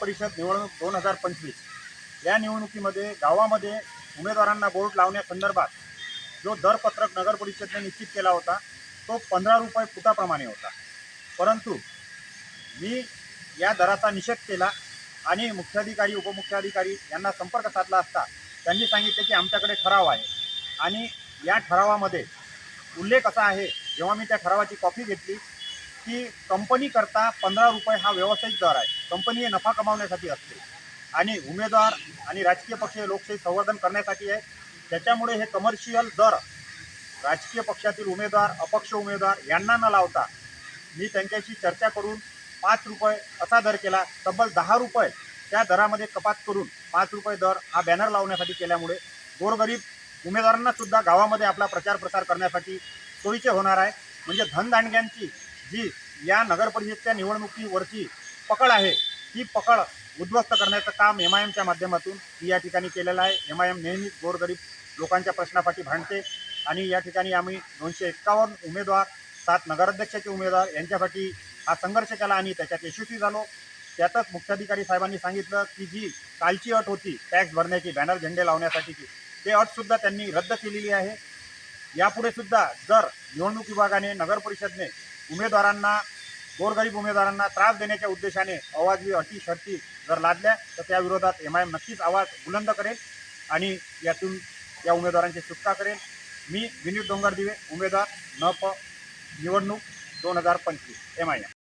परिषद निवडणूक दोन हजार पंचवीस. या निवडणुकीमध्ये गावामध्ये उमेदवारांना बोर्ड लावण्यासंदर्भात जो दरपत्रक नगर परिषदने निश्चित केला होता तो पंधरा रुपये फुटाप्रमाणे होता. परंतु मी या दराचा निषेध केला आणि मुख्याधिकारी उपमुख्याधिकारी यांना संपर्क साधला असता त्यांनी सांगितले की आमच्याकडे ठराव आहे. आणि या ठरावामध्ये उल्लेख असा आहे जेव्हा मी त्या ठरावाची कॉपी घेतली की कंपनीकरता पंधरा रुपये हा व्यावसायिक दर आहे. कंपनी हे नफा कमावण्यासाठी असते. आणि उमेदवार आणि राजकीय पक्ष हे लोकशाही संवर्धन करण्यासाठी आहे. त्याच्यामुळे हे कमर्शियल दर राजकीय पक्षातील उमेदवार अपक्ष उमेदवार यांना न लावता मी त्यांच्याशी चर्चा करून पाच रुपये असा दर केला तब्बल दहा रुपये त्या दरामध्ये कपात करून पाच रुपये दर हा बॅनर लावण्यासाठी केल्यामुळे गोरगरीब उमेदवारांनासुद्धा गावामध्ये आपला प्रचार प्रसार करण्यासाठी सोयीचे होणार आहे. म्हणजे धनदांडग्यांची जी या नगर परिषदच्या निवडणुकीवरची पकड आहे. ती पकड उद्ध्वस्त करण्याचं काम एम आय एमच्या माध्यमातून मी या ठिकाणी केलेलं आहे. एम आय एम नेहमीच गोरगरीब लोकांच्या प्रश्नापाठी भांडते आणि या ठिकाणी आम्ही दोनशे एक्कावन्न उमेदवार सात नगराध्यक्षाचे उमेदवार यांच्यासाठी हा संघर्ष केला आणि त्याच्यात यशस्वी झालो. त्यातच मुख्याधिकारी साहेबांनी सांगितलं की जी कालची अट होती टॅक्स भरण्याची बॅनर झेंडे लावण्यासाठीची ते अटसुद्धा त्यांनी रद्द केलेली आहे. यापुढे सुद्धा जर निवडणूक विभागाने नगर परिषदने उमेदवारांना गोरगरीब उमेदवारांना त्रास देण्याच्या उद्देशाने अवाजवी अटी शर्ती जर लादल्या तर त्याविरोधात एम आय एम नक्कीच आवाज बुलंद करेल आणि यातून या उमेदवारांची सुटका करेल. मी विनीत डोंगरदिवे उमेदवार न प निवडणूक दोन हजार पंचवीस एम आय एम